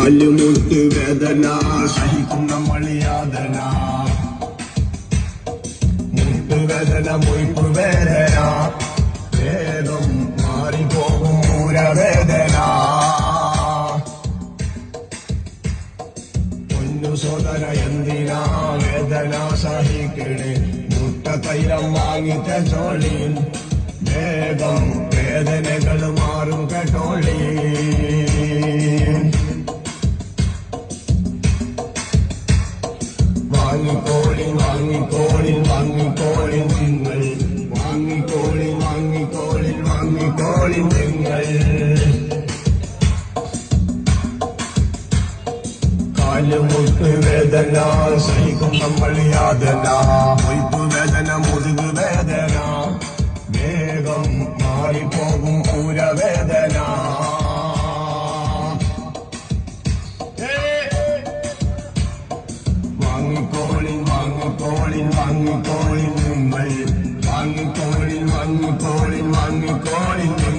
കാലുമുട്ട് വേദന സഹിക്കുന്ന മണിയാതന. മുട്ട് മുട്ടുവേദന വേദന. വേദം മാറിപ്പോകും പൂരവേദന. പൊന്നു സോദര എന്തിനാ വേദന സഹിക്കണേ? മുട്ട തൈലം വാങ്ങിച്ച ചോളിയും വേഗം വേദനകൾ മാറും കേട്ടോളി. വാങ്ങിക്കോളി വാങ്ങിക്കോളി വാങ്ങിക്കോളി നിങ്ങൾ വാങ്ങിക്കോളി വാങ്ങിക്കോളി വാങ്ങിക്കോളി നിങ്ങൾ കാലുമുട്ട് വേദന സഹിക്കും നമ്മൾ യാതന മൊയ്പ് വേദന മുതുക് വേദന വേഗം മാറിപ്പോകും വാങ്ങിക്കോളിൻ വാങ്ങിക്കോളിൻ വാങ്ങിക്കോളിൻ നിങ്ങൾ വാങ്ങിക്കോളിൻ വാങ്ങിക്കോളിൻ വാങ്ങിക്കോളിൻ